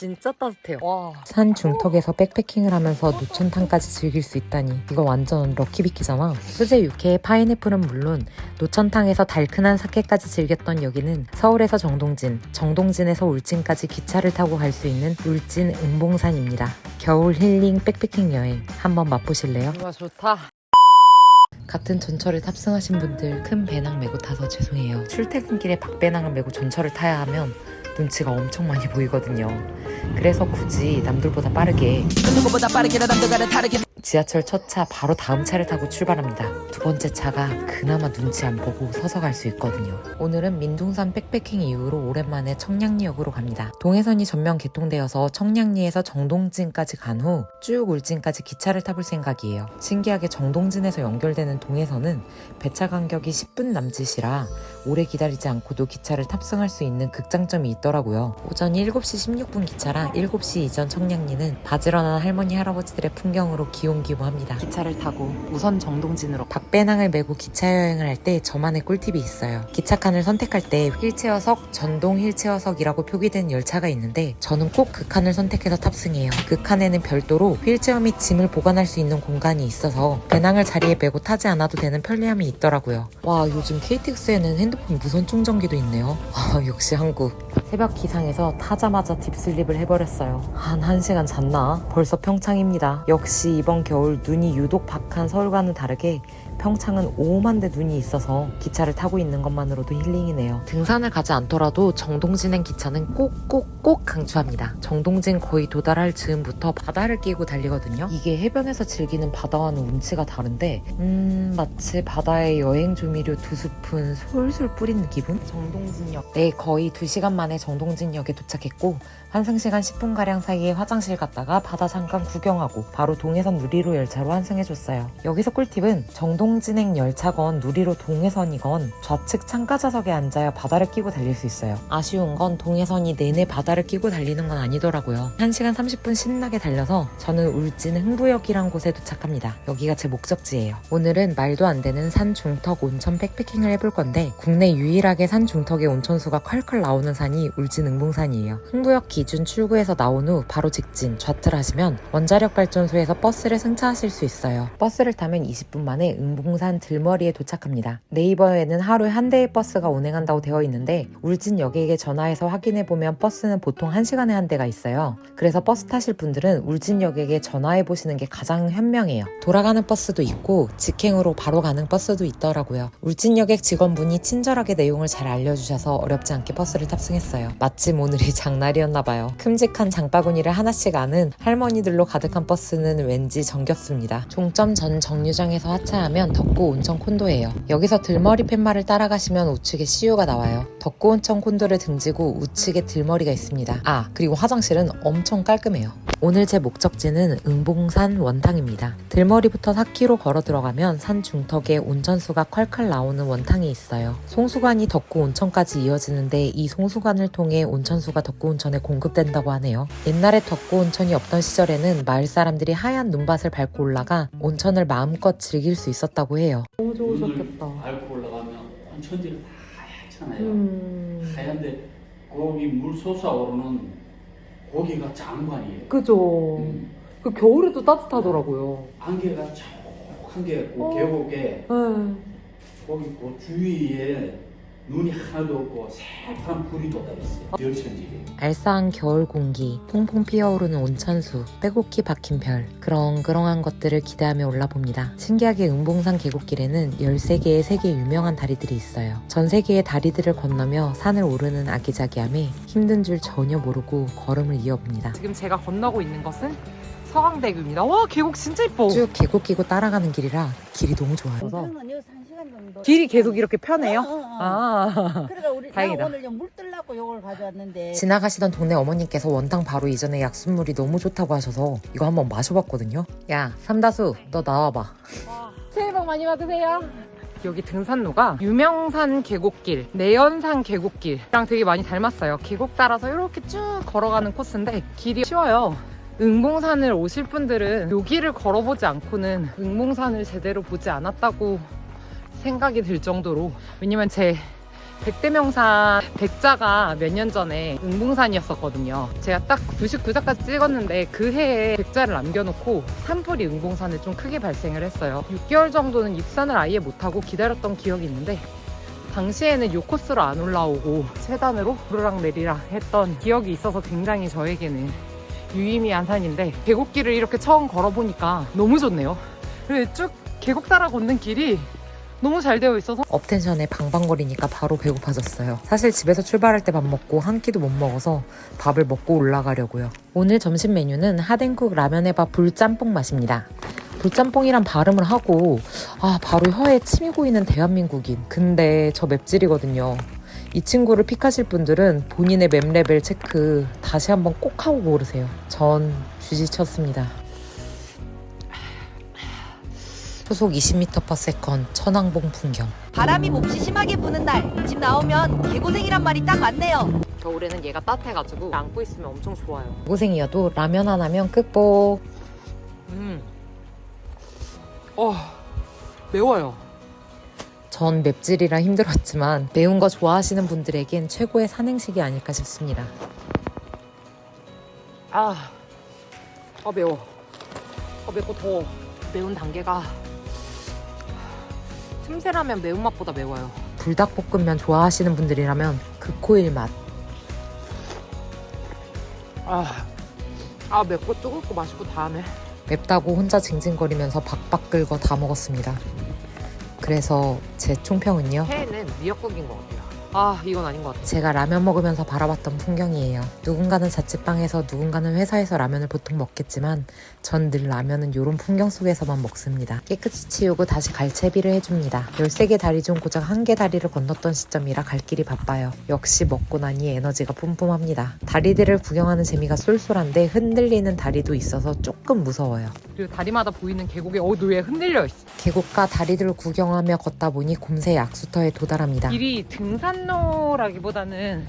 진짜 따뜻해요. 와. 산 중턱에서 백패킹을 하면서 노천탕까지 즐길 수 있다니 이거 완전 럭키비키잖아 수제 육회에 파인애플은 물론 노천탕에서 달큰한 사케까지 즐겼던 여기는 서울에서 정동진, 정동진에서 울진까지 기차를 타고 갈 수 있는 울진 응봉산입니다 겨울 힐링 백패킹 여행 한번 맛보실래요? 정말 좋다. 같은 전철에 탑승하신 분들 큰 배낭 메고 타서 죄송해요. 출퇴근길에 박배낭을 메고 전철을 타야 하면 눈치가 엄청 많이 보이거든요. 그래서 굳이 남들보다 빠르게 누구보다 빠르게 남들과는 다르게 지하철 첫 차 바로 다음 차를 타고 출발합니다. 두 번째 차가 그나마 눈치 안 보고 서서 갈 수 있거든요. 오늘은 민둥산 백패킹 이후로 오랜만에 청량리역으로 갑니다. 동해선이 전면 개통되어서 청량리에서 정동진까지 간 후 쭉 울진까지 기차를 타볼 생각이에요. 신기하게 정동진에서 연결되는 동해선은 배차 간격이 10분 남짓이라 오래 기다리지 않고도 기차를 탑승할 수 있는 극장점이 있더라고요. 오전 7시 16분 기차라 7시 이전 청량리는 바지런한 할머니 할아버지들의 풍경으로 기 용기모합니다. 기차를 타고 우선 정동진으로 박배낭을 메고 기차 여행을 할 때 저만의 꿀팁이 있어요. 기차 칸을 선택할 때 휠체어석, 전동 휠체어석이라고 표기된 열차가 있는데 저는 꼭 그 칸을 선택해서 탑승해요. 그 칸에는 별도로 휠체어 및 짐을 보관할 수 있는 공간이 있어서 배낭을 자리에 메고 타지 않아도 되는 편리함이 있더라고요. 와 요즘 KTX에는 핸드폰 무선 충전기도 있네요. 아 역시 한국. 새벽 기상에서 타자마자 딥슬립을 해버렸어요. 한 1시간 잤나? 벌써 평창입니다. 역시 이번 겨울 눈이 유독 박한 서울과는 다르게 평창은 오만대 눈이 있어서 기차를 타고 있는 것만으로도 힐링이네요. 등산을 가지 않더라도 정동진행 기차는 꼭꼭꼭 강추합니다. 정동진 거의 도달할 즈음부터 바다를 끼고 달리거든요. 이게 해변에서 즐기는 바다와는 운치가 다른데 음 마치 바다에 여행 조미료 두 스푼 솔솔 뿌린 기분? 정동진역 네 거의 2시간 만에 정동진역에 도착했고 환승시간 10분가량 사이에 화장실 갔다가 바다 잠깐 구경하고 바로 동해선 누리로 열차로 환승해줬어요. 여기서 꿀팁은 정동 진행 열차건 누리로 동해선이건 좌측 창가좌석에 앉아야 바다를 끼고 달릴 수 있어요. 아쉬운 건 동해선이 내내 바다를 끼고 달리는 건 아니더라고요. 1시간 30분 신나게 달려서 저는 울진 흥부역이란 곳에 도착합니다. 여기가 제 목적지예요. 오늘은 말도 안 되는 산 중턱 온천 백패킹을 해볼 건데 국내 유일하게 산 중턱에 온천수가 콸콸 나오는 산이 울진 응봉산이에요. 흥부역 기준 출구에서 나온 후 바로 직진 좌트를 하시면 원자력 발전소에서 버스를 승차하실 수 있어요. 버스를 타면 20분 만에 응봉 산 들머리에 도착합니다. 네이버에는 하루에 한 대의 버스가 운행한다고 되어 있는데 울진 역에게 전화해서 확인해 보면 버스는 보통 1시간에 한 대가 있어요. 그래서 버스 타실 분들은 울진 역에게 전화해 보시는 게 가장 현명해요. 돌아가는 버스도 있고 직행으로 바로 가는 버스도 있더라고요. 울진역의 직원분이 친절하게 내용을 잘 알려주셔서 어렵지 않게 버스를 탑승했어요. 마침 오늘이 장날이었나 봐요. 큼직한 장바구니를 하나씩 아는 할머니들로 가득한 버스는 왠지 정겹습니다. 종점 전 정류장에서 하차하면 덕구 온천 콘도예요. 여기서 들머리 팻말을 따라가시면 우측에 CU가 나와요. 덕구 온천 콘도를 등지고 우측에 들머리가 있습니다. 아 그리고 화장실은 엄청 깔끔해요. 오늘 제 목적지는 응봉산 원탕입니다. 들머리부터 4km 걸어 들어가면 산 중턱에 온천수가 콸콸 나오는 원탕이 있어요. 송수관이 덕구 온천까지 이어지는데 이 송수관을 통해 온천수가 덕구 온천에 공급된다고 하네요. 옛날에 덕구 온천이 없던 시절에는 마을 사람들이 하얀 눈밭을 밟고 올라가 온천을 마음껏 즐길 수 있었다고 해요. 너무 눈을 밟고 올라가면 온 천지를 다 하얗잖아요. 음. 하얀데 거기 물 솟아오르는 고기가 장관이에요. 그죠. 음. 그 겨울에도 따뜻하더라고요. 안개가 촉한 게그 어. 계곡에 네. 거기 그 주위에 눈이 하나도 없고 새파란 불이 돋아 있어요. 열천지기. 알싸한 겨울 공기, 퐁퐁 피어오르는 온천수, 빼곡히 박힌 별, 그렁그렁한 것들을 기대하며 올라봅니다. 신기하게 응봉산 계곡길에는 13개의 세계 유명한 다리들이 있어요. 전 세계의 다리들을 건너며 산을 오르는 아기자기함에 힘든 줄 전혀 모르고 걸음을 이어봅니다. 지금 제가 건너고 있는 것은 서강대교입니다. 와 계곡 진짜 이뻐. 쭉 계곡 끼고 따라가는 길이라 길이 너무 좋아요. 한 시간 정도. 길이 계속 이렇게 편해요? 어, 어, 어. 아. 그러니까 우리 다행이다. 나 오늘 좀물 뜨려고 요걸 가져왔는데. 지나가시던 동네 어머님께서 원탕 바로 이전에 약순물이 너무 좋다고 하셔서 이거 한번 마셔봤거든요. 야, 삼다수, 너 나와봐. 새해 복 많이 받으세요. 여기 등산로가 유명산 계곡길, 내연산 계곡길이랑 되게 많이 닮았어요. 계곡 따라서 이렇게 쭉 걸어가는 코스인데 길이 쉬워요. 응봉산을 오실 분들은 여기를 걸어보지 않고는 응봉산을 제대로 보지 않았다고 생각이 들 정도로 왜냐면 제 백대명산 백자가 몇 년 전에 응봉산이었었거든요. 제가 딱 99자까지 찍었는데 그 해에 백자를 남겨놓고 산불이 응봉산에 좀 크게 발생을 했어요. 6개월 정도는 입산을 아예 못하고 기다렸던 기억이 있는데 당시에는 요 코스로 안 올라오고 세단으로 오르락 내리락 했던 기억이 있어서 굉장히 저에게는 유의미한 산인데 계곡길을 이렇게 처음 걸어보니까 너무 좋네요. 쭉 계곡 따라 걷는 길이 너무 잘 되어 있어서 업텐션에 방방거리니까 바로 배고파졌어요. 사실 집에서 출발할 때 밥 먹고 한 끼도 못 먹어서 밥을 먹고 올라가려고요. 오늘 점심 메뉴는 하덴국 라면의 밥 불짬뽕 맛입니다. 불짬뽕이란 발음을 하고 아 바로 혀에 침이 고이는 대한민국인 근데 저 맵찔이거든요 이 친구를 픽하실 분들은 본인의 맵 레벨 체크 다시 한번 꼭 하고 고르세요 전 쥐지쳤습니다 초속 20m/s 천왕봉 풍경 바람이 몹시 심하게 부는 날 집 나오면 개고생이란 말이 딱 맞네요 겨울에는 얘가 따뜻해가지고 안고 있으면 엄청 좋아요. 고생이어도 라면 하나면 끝복 음. 어, 매워요. 전 맵찔이라 힘들었지만 매운 거 좋아하시는 분들에겐 최고의 산행식이 아닐까 싶습니다 아, 아 매워. 아 맵고 더워. 매운 단계가 틈새라면 매운맛보다 매워요. 불닭볶음면 좋아하시는 분들이라면 극호일 맛 아, 아 맵고 뜨겁고 맛있고 다음에 맵다고 혼자 징징거리면서 박박 긁어 다 먹었습니다. 그래서 제 총평은요. 회는 미역국인 것 같아요. 아 이건 아닌 것 같아요. 제가 라면 먹으면서 바라봤던 풍경이에요. 누군가는 자취방에서 누군가는 회사에서 라면을 보통 먹겠지만 전 늘 라면은 이런 풍경 속에서만 먹습니다. 깨끗이 치우고 다시 갈채비를 해줍니다. 13개 다리 중 고작 한 개 다리를 건넜던 시점이라 갈 길이 바빠요. 역시 먹고 나니 에너지가 뿜뿜합니다. 다리들을 구경하는 재미가 쏠쏠한데 흔들리는 다리도 있어서 조금 무서워요. 그리고 다리마다 보이는 계곡에 어너왜 흔들려 있어? 계곡과 다리들을 구경하며 걷다 보니 곰새 약수터에 도달합니다. 길이 등산 로라기보다는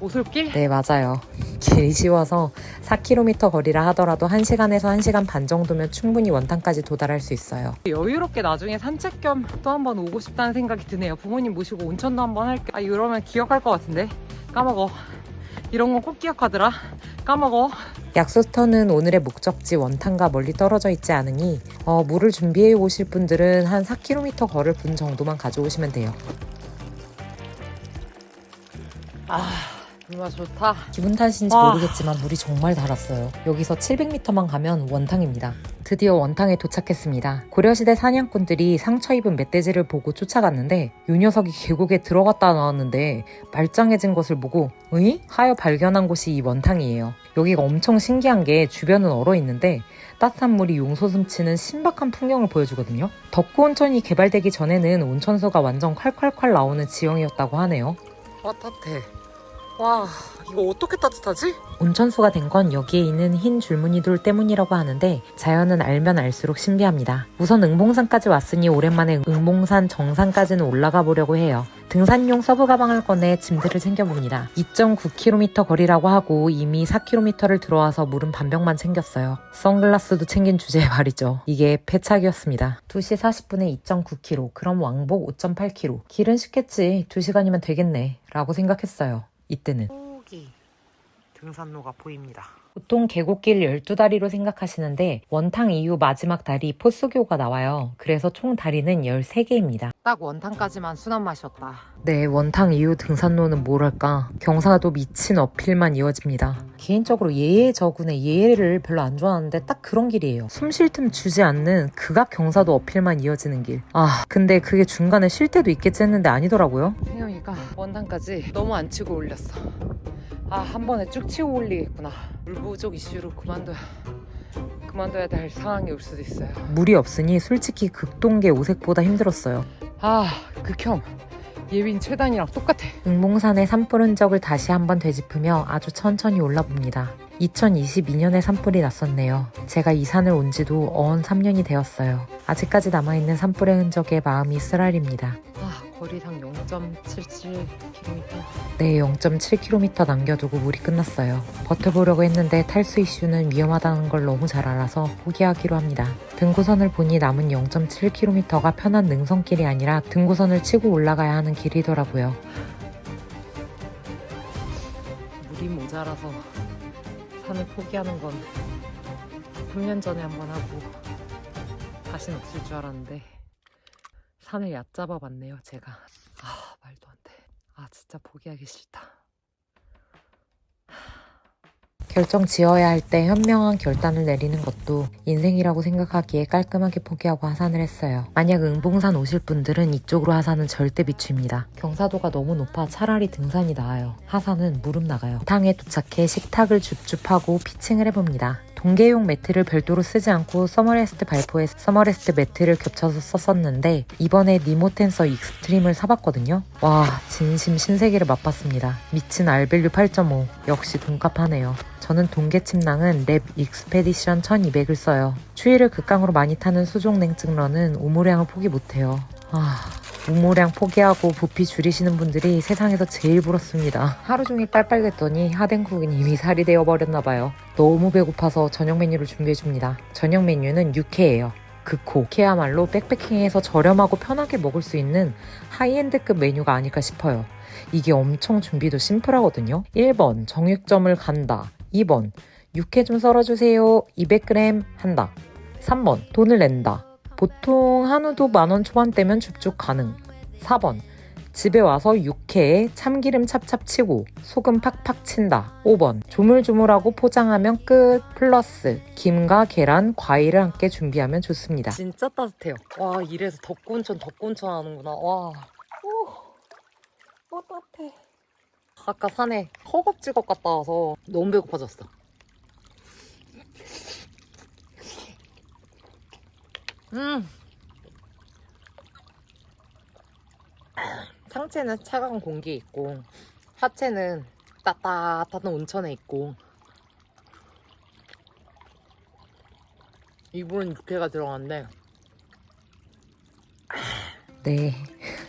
오솔길? 네, 맞아요. 길이 쉬워서 4km 거리라 하더라도 1시간에서 1시간 반 정도면 충분히 원탄까지 도달할 수 있어요. 여유롭게 나중에 산책 겸 또 한번 오고 싶다는 생각이 드네요. 부모님 모시고 온천도 한번 할게. 아 이러면 기억할 것 같은데 까먹어. 이런 건 꼭 기억하더라. 까먹어. 약수터는 오늘의 목적지 원탄과 멀리 떨어져 있지 않으니 어, 물을 준비해 오실 분들은 한 4km 걸을 분 정도만 가져오시면 돼요. 아 정말 좋다. 기분 탓인지 와. 모르겠지만 물이 정말 달았어요. 여기서 700m만 가면 원탕입니다. 드디어 원탕에 도착했습니다. 고려시대 사냥꾼들이 상처 입은 멧돼지를 보고 쫓아갔는데 요 녀석이 계곡에 들어갔다 나왔는데 말짱해진 것을 보고 으이? 하여 발견한 곳이 이 원탕이에요. 여기가 엄청 신기한 게 주변은 얼어 있는데 따뜻한 물이 용솟음치는 신박한 풍경을 보여주거든요. 덕구 온천이 개발되기 전에는 온천수가 완전 콸콸콸 나오는 지형이었다고 하네요. 따뜻해. 와 이거 어떻게 따뜻하지? 온천수가 된 건 여기에 있는 흰 줄무늬돌 때문이라고 하는데 자연은 알면 알수록 신비합니다. 우선 응봉산까지 왔으니 오랜만에 응봉산 정상까지는 올라가 보려고 해요. 등산용 서브 가방을 꺼내 짐들을 챙겨봅니다. 2.9km 거리라고 하고 이미 4km를 들어와서 물은 반병만 챙겼어요. 선글라스도 챙긴 주제에 말이죠. 이게 패착이었습니다. 2시 40분에 2.9km, 그럼 왕복 5.8km. 길은 쉽겠지. 2시간이면 되겠네. 라고 생각했어요. 이때는. 여기 등산로가 보입니다. 보통 계곡길 12다리로 생각하시는데 원탕 이후 마지막 다리 포수교가 나와요. 그래서 총 다리는 13개입니다. 딱 원탕까지만 순한 맛이었다. 네, 원탕 이후 등산로는 뭐랄까 경사도 미친 어필만 이어집니다. 개인적으로 예의 저군의 예를 별로 안 좋아하는데 딱 그런 길이에요. 숨 쉴 틈 주지 않는 극악 경사도 어필만 이어지는 길. 아, 근데 그게 중간에 쉴 때도 있겠지 했는데 아니더라고요. 세영이가 원탕까지 너무 안 치고 올렸어. 아 한 번에 쭉 치고 올리겠구나. 물 부족 이슈로 그만둬야 그만둬야 될 상황이 올 수도 있어요. 물이 없으니 솔직히 극동계 오색보다 힘들었어요. 아 극혐. 예빈 최단이랑 똑같아. 응봉산의 산불 흔적을 다시 한번 되짚으며 아주 천천히 올라봅니다. 2022년에 산불이 났었네요. 제가 이 산을 온 지도 어언 3년이 되었어요. 아직까지 남아있는 산불의 흔적에 마음이 쓰라립니다. 거리상 0.77km. 네, 0.7km 남겨두고 물이 끝났어요. 버텨보려고 했는데 탈수 이슈는 위험하다는 걸 너무 잘 알아서 포기하기로 합니다. 등고선을 보니 남은 0.7km가 편한 능선길이 아니라 등고선을 치고 올라가야 하는 길이더라고요. 물이 모자라서 산을 포기하는 건 3년 전에 한 번 하고 다신 없을 줄 알았는데 산을 얕잡아 봤네요 제가 아 말도 안 돼 아 진짜 포기하기 싫다 결정 지어야 할 때 현명한 결단을 내리는 것도 인생이라고 생각하기에 깔끔하게 포기하고 하산을 했어요. 만약 응봉산 오실 분들은 이쪽으로 하산은 절대 비추입니다. 경사도가 너무 높아 차라리 등산이 나아요. 하산은 무릎 나가요. 탕에 도착해 식탁을 줍줍하고 피칭을 해봅니다. 동계용 매트를 별도로 쓰지 않고 서머레스트 발포에 서머레스트 매트를 겹쳐서 썼었는데 이번에 니모텐서 익스트림을 사봤거든요. 와 진심 신세계를 맛봤습니다. 미친 알밸류 8.5 역시 돈값하네요. 저는 동계침낭은 랩 익스페디션 1200을 써요. 추위를 극강으로 많이 타는 수족 냉증러는 우모량을 포기 못해요. 아, 우모량 포기하고 부피 줄이시는 분들이 세상에서 제일 부럽습니다. 하루 종일 빨빨댔더니 하댕국은 이미 살이 되어버렸나봐요. 너무 배고파서 저녁 메뉴를 준비해줍니다. 저녁 메뉴는 육회예요. 극호. 그야말로 백패킹에서 저렴하고 편하게 먹을 수 있는 하이엔드급 메뉴가 아닐까 싶어요. 이게 엄청 준비도 심플하거든요. 1번 정육점을 간다. 2번 육회 좀 썰어주세요. 200g 한다. 3번 돈을 낸다. 보통 한우도 만원 초반대면 줍줍 가능. 4번 집에 와서 육회에 참기름 찹찹 치고 소금 팍팍 친다. 5번 조물조물하고 포장하면 끝. 플러스 김과 계란, 과일을 함께 준비하면 좋습니다. 진짜 따뜻해요 와 이래서 덕구운천 덕구운천 하는구나 와 오, 오 따뜻해 아까 산에 허겁지겁 갔다 와서 너무 배고파졌어 음 상체는 차가운 공기에 있고 하체는 따뜻한 온천에 있고 이불은 육회가 들어갔는데 네.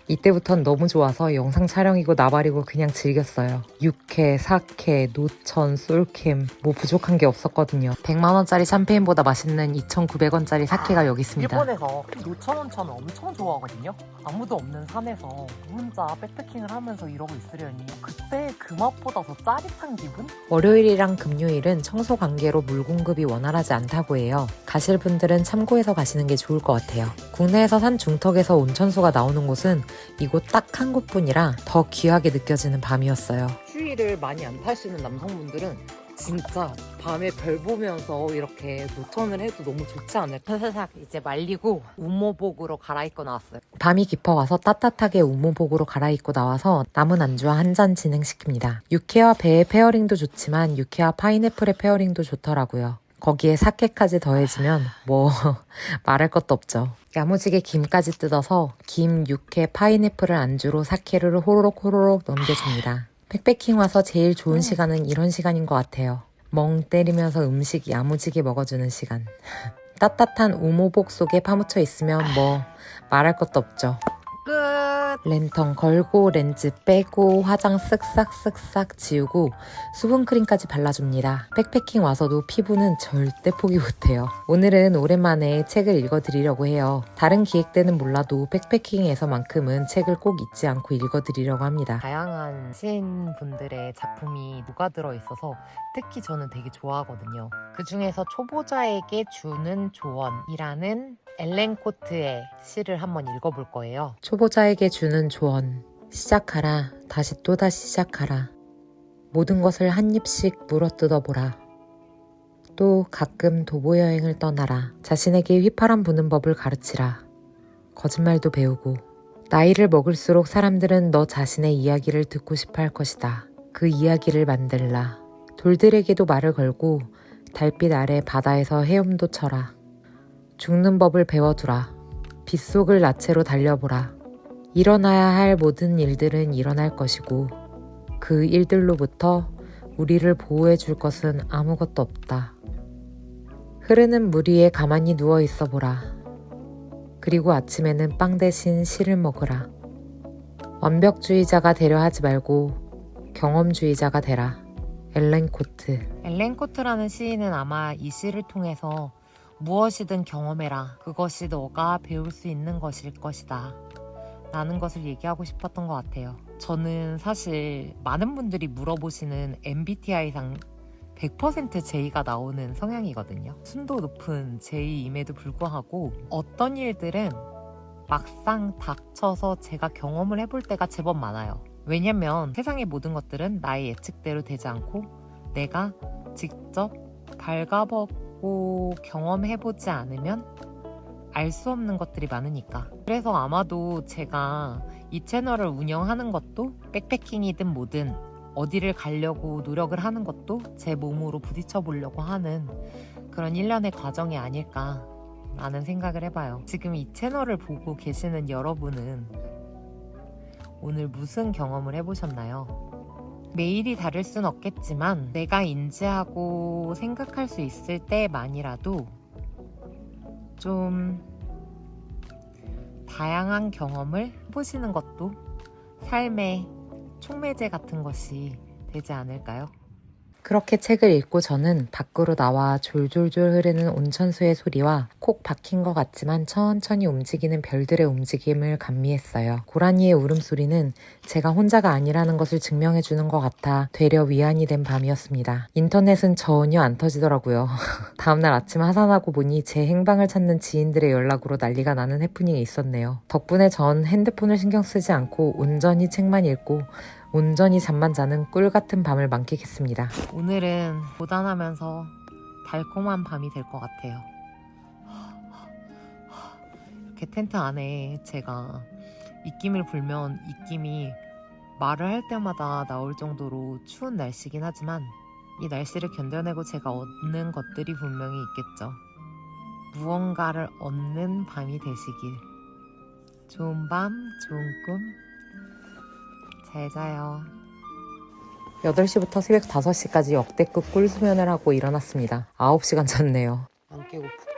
이때부턴 너무 좋아서 영상 촬영이고 나발이고 그냥 즐겼어요. 육 회, 사케, 노천, 솔캠 뭐 부족한 게 없었거든요. 100만 원짜리 샴페인보다 맛있는 2,900원짜리 사케가 여기 있습니다. 일본에서 노천 온천을 엄청 좋아하거든요. 아무도 없는 산에서 혼자 백패킹을 하면서 이러고 있으려니 그때 그 맛보다 더 짜릿한 기분? 월요일이랑 금요일은 청소 관계로 물 공급이 원활하지 않다고 해요. 가실 분들은 참고해서 가시는 게 좋을 것 같아요. 국내에서 산 중턱에서 온천수가 나오는 곳은 이곳 딱 한 곳뿐이라 더 귀하게 느껴지는 밤이었어요. 추위를 많이 안 타시는 남성분들은 진짜 밤에 별 보면서 이렇게 노천을 해도 너무 좋지 않을까? 사삭 이제 말리고 우모복으로 갈아입고 나왔어요. 밤이 깊어가서 따뜻하게 우무복으로 갈아입고 나와서 남은 안주와 한 잔 진행시킵니다. 육회와 배의 페어링도 좋지만 육회와 파인애플의 페어링도 좋더라고요. 거기에 사케까지 더해지면 뭐 말할 것도 없죠. 야무지게 김까지 뜯어서 김, 육회, 파인애플을 안주로 사케를 호로록 호로록 넘겨줍니다. 백패킹 와서 제일 좋은 시간은 이런 시간인 것 같아요. 멍 때리면서 음식 야무지게 먹어주는 시간. 따뜻한 우모복 속에 파묻혀 있으면 뭐 말할 것도 없죠. 끝! 랜턴 걸고 렌즈 빼고 화장 쓱싹쓱싹 지우고 수분크림까지 발라줍니다. 백패킹 와서도 피부는 절대 포기 못해요. 오늘은 오랜만에 책을 읽어드리려고 해요. 다른 기획 때는 몰라도 백패킹에서만큼은 책을 꼭 잊지 않고 읽어드리려고 합니다. 다양한 시인분들의 작품이 녹아들어 있어서 특히 저는 되게 좋아하거든요. 그 중에서 초보자에게 주는 조언이라는 엘렌 코트의 시를 한번 읽어볼 거예요. 초보자에게 주는 조언. 시작하라. 다시 또다시 시작하라. 모든 것을 한 입씩 물어뜯어 보라. 또 가끔 도보 여행을 떠나라. 자신에게 휘파람 부는 법을 가르치라. 거짓말도 배우고. 나이를 먹을수록 사람들은 너 자신의 이야기를 듣고 싶어 할 것이다. 그 이야기를 만들라. 돌들에게도 말을 걸고 달빛 아래 바다에서 헤엄도 쳐라. 죽는 법을 배워두라. 빗속을 나체로 달려보라. 일어나야 할 모든 일들은 일어날 것이고 그 일들로부터 우리를 보호해 줄 것은 아무것도 없다. 흐르는 물 위에 가만히 누워 있어 보라. 그리고 아침에는 빵 대신 실을 먹으라. 완벽주의자가 되려 하지 말고 경험주의자가 되라. 엘렌 코트. 엘렌 코트라는 시인은 아마 이 시를 통해서 무엇이든 경험해라. 그것이 너가 배울 수 있는 것일 것이다. 라는 것을 얘기하고 싶었던 것 같아요. 저는 사실 많은 분들이 물어보시는 MBTI상 100% J가 나오는 성향이거든요. 순도 높은 J임에도 불구하고 어떤 일들은 막상 닥쳐서 제가 경험을 해볼 때가 제법 많아요. 왜냐면 세상의 모든 것들은 나의 예측대로 되지 않고 내가 직접 발가벗 고 경험해보지 않으면 알 수 없는 것들이 많으니까. 그래서 아마도 제가 이 채널을 운영하는 것도 백패킹이든 뭐든 어디를 가려고 노력을 하는 것도 제 몸으로 부딪혀 보려고 하는 그런 일련의 과정이 아닐까 라는 생각을 해봐요. 지금 이 채널을 보고 계시는 여러분은 오늘 무슨 경험을 해보셨나요? 매일이 다를 순 없겠지만 내가 인지하고 생각할 수 있을 때만이라도 좀 다양한 경험을 해보시는 것도 삶의 촉매제 같은 것이 되지 않을까요? 그렇게 책을 읽고 저는 밖으로 나와 졸졸졸 흐르는 온천수의 소리와 콕 박힌 것 같지만 천천히 움직이는 별들의 움직임을 감미했어요. 고라니의 울음소리는 제가 혼자가 아니라는 것을 증명해주는 것 같아 되려 위안이 된 밤이었습니다. 인터넷은 전혀 안 터지더라고요. 다음날 아침 하산하고 보니 제 행방을 찾는 지인들의 연락으로 난리가 나는 해프닝이 있었네요. 덕분에 전 핸드폰을 신경 쓰지 않고 온전히 책만 읽고 온전히 잠만 자는 꿀 같은 밤을 만끽했습니다. 오늘은 고단하면서 달콤한 밤이 될 것 같아요. 이렇게 텐트 안에 제가 입김을 불면 입김이 말을 할 때마다 나올 정도로 추운 날씨긴 하지만 이 날씨를 견뎌내고 제가 얻는 것들이 분명히 있겠죠. 무언가를 얻는 밤이 되시길. 좋은 밤, 좋은 꿈. 잘 자요. 8시부터 새벽 5시까지 역대급 꿀수면을 하고 일어났습니다. 9시간 잤네요. 안 깨고 푹.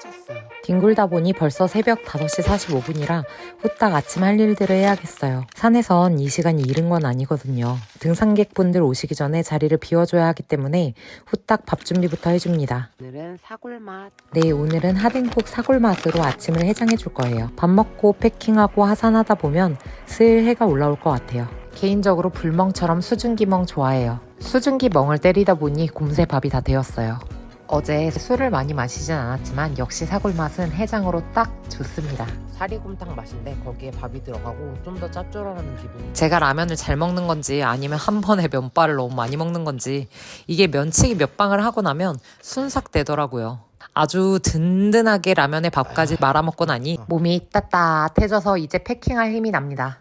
뒹굴다 보니 벌써 새벽 5시 45분이라 후딱 아침 할 일들을 해야겠어요. 산에선 이 시간이 이른 건 아니거든요. 등산객분들 오시기 전에 자리를 비워줘야 하기 때문에 후딱 밥 준비부터 해줍니다. 오늘은 사골맛. 네, 오늘은 하댕국 사골맛으로 아침을 해장해 줄 거예요. 밥 먹고 패킹하고 하산하다 보면 슬 해가 올라올 것 같아요. 개인적으로 불멍처럼 수증기멍 좋아해요. 수증기멍을 때리다 보니 곰새 밥이 다 되었어요. 어제 술을 많이 마시진 않았지만 역시 사골 맛은 해장으로 딱 좋습니다. 사리곰탕 맛인데 거기에 밥이 들어가고 좀 더 짭조름한 기분. 제가 라면을 잘 먹는 건지 아니면 한 번에 면발을 너무 많이 먹는 건지 이게 면치기 몇 방을 하고 나면 순삭되더라고요. 아주 든든하게 라면에 밥까지 말아먹고 나니 몸이 따뜻해져서 이제 패킹할 힘이 납니다.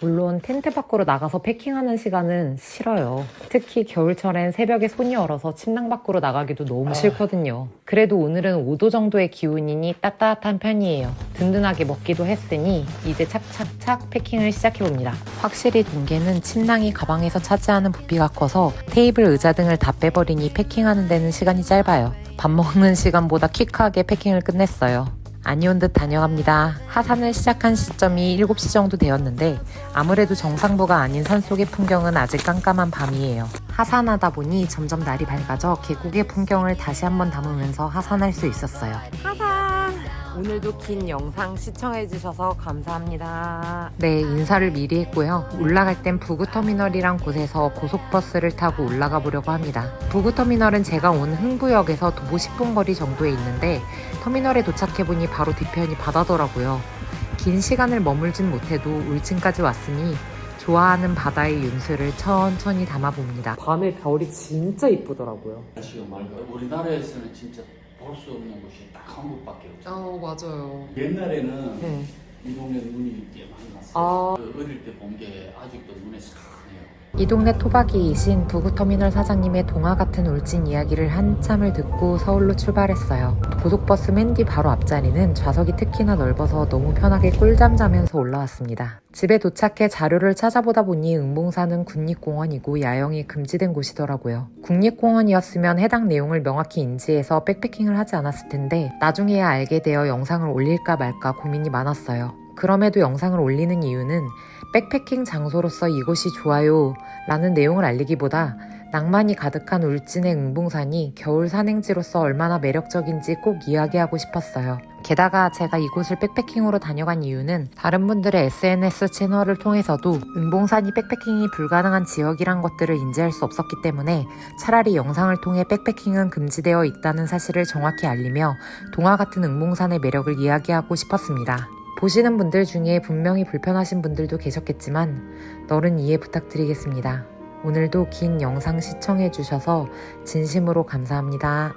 물론 텐트 밖으로 나가서 패킹하는 시간은 싫어요. 특히 겨울철엔 새벽에 손이 얼어서 침낭 밖으로 나가기도 너무 싫거든요. 그래도 오늘은 5도 정도의 기온이니 따뜻한 편이에요. 든든하게 먹기도 했으니 이제 착착착 패킹을 시작해봅니다. 확실히 동계는 침낭이 가방에서 차지하는 부피가 커서 테이블 의자 등을 다 빼버리니 패킹하는 데는 시간이 짧아요. 밥 먹는 시간보다 퀵하게 패킹을 끝냈어요. 아니 온 듯 다녀갑니다. 하산을 시작한 시점이 7시 정도 되었는데 아무래도 정상부가 아닌 산속의 풍경은 아직 깜깜한 밤이에요. 하산하다 보니 점점 날이 밝아져 계곡의 풍경을 다시 한번 담으면서 하산할 수 있었어요. 하산! 오늘도 긴 영상 시청해주셔서 감사합니다. 네, 인사를 미리 했고요. 올라갈 땐 부구터미널이란 곳에서 고속버스를 타고 올라가 보려고 합니다. 부구터미널은 제가 온 흥부역에서 도보 10분 거리 정도에 있는데 터미널에 도착해보니 바로 뒤편이 바다더라고요. 긴 시간을 머물진 못해도 울진까지 왔으니 좋아하는 바다의 윤수를 천천히 담아봅니다. 밤에 별이 진짜 이쁘더라고요. 날씨가 맑아요. 우리나라에서는 진짜 볼 수 없는 곳이 딱 한 곳밖에 없죠. 어 맞아요. 옛날에는 네. 이 동네 눈이 꽤 많이 났어요. 아. 그 어릴 때 본 게 아직도 눈에 선해요. 이 동네 토박이이신 부구터미널 사장님의 동화 같은 울진 이야기를 한참을 듣고 서울로 출발했어요. 고속버스 맨 뒤 바로 앞자리는 좌석이 특히나 넓어서 너무 편하게 꿀잠 자면서 올라왔습니다. 집에 도착해 자료를 찾아보다 보니 응봉사는 국립공원이고 야영이 금지된 곳이더라고요. 국립공원이었으면 해당 내용을 명확히 인지해서 백패킹을 하지 않았을 텐데 나중에야 알게 되어 영상을 올릴까 말까 고민이 많았어요. 그럼에도 영상을 올리는 이유는 백패킹 장소로서 이곳이 좋아요 라는 내용을 알리기보다 낭만이 가득한 울진의 응봉산이 겨울 산행지로서 얼마나 매력적인지 꼭 이야기하고 싶었어요. 게다가 제가 이곳을 백패킹으로 다녀간 이유는 다른 분들의 SNS 채널을 통해서도 응봉산이 백패킹이 불가능한 지역이란 것들을 인지할 수 없었기 때문에 차라리 영상을 통해 백패킹은 금지되어 있다는 사실을 정확히 알리며 동화 같은 응봉산의 매력을 이야기하고 싶었습니다. 보시는 분들 중에 분명히 불편하신 분들도 계셨겠지만 너른 이해 부탁드리겠습니다. 오늘도 긴 영상 시청해주셔서 진심으로 감사합니다.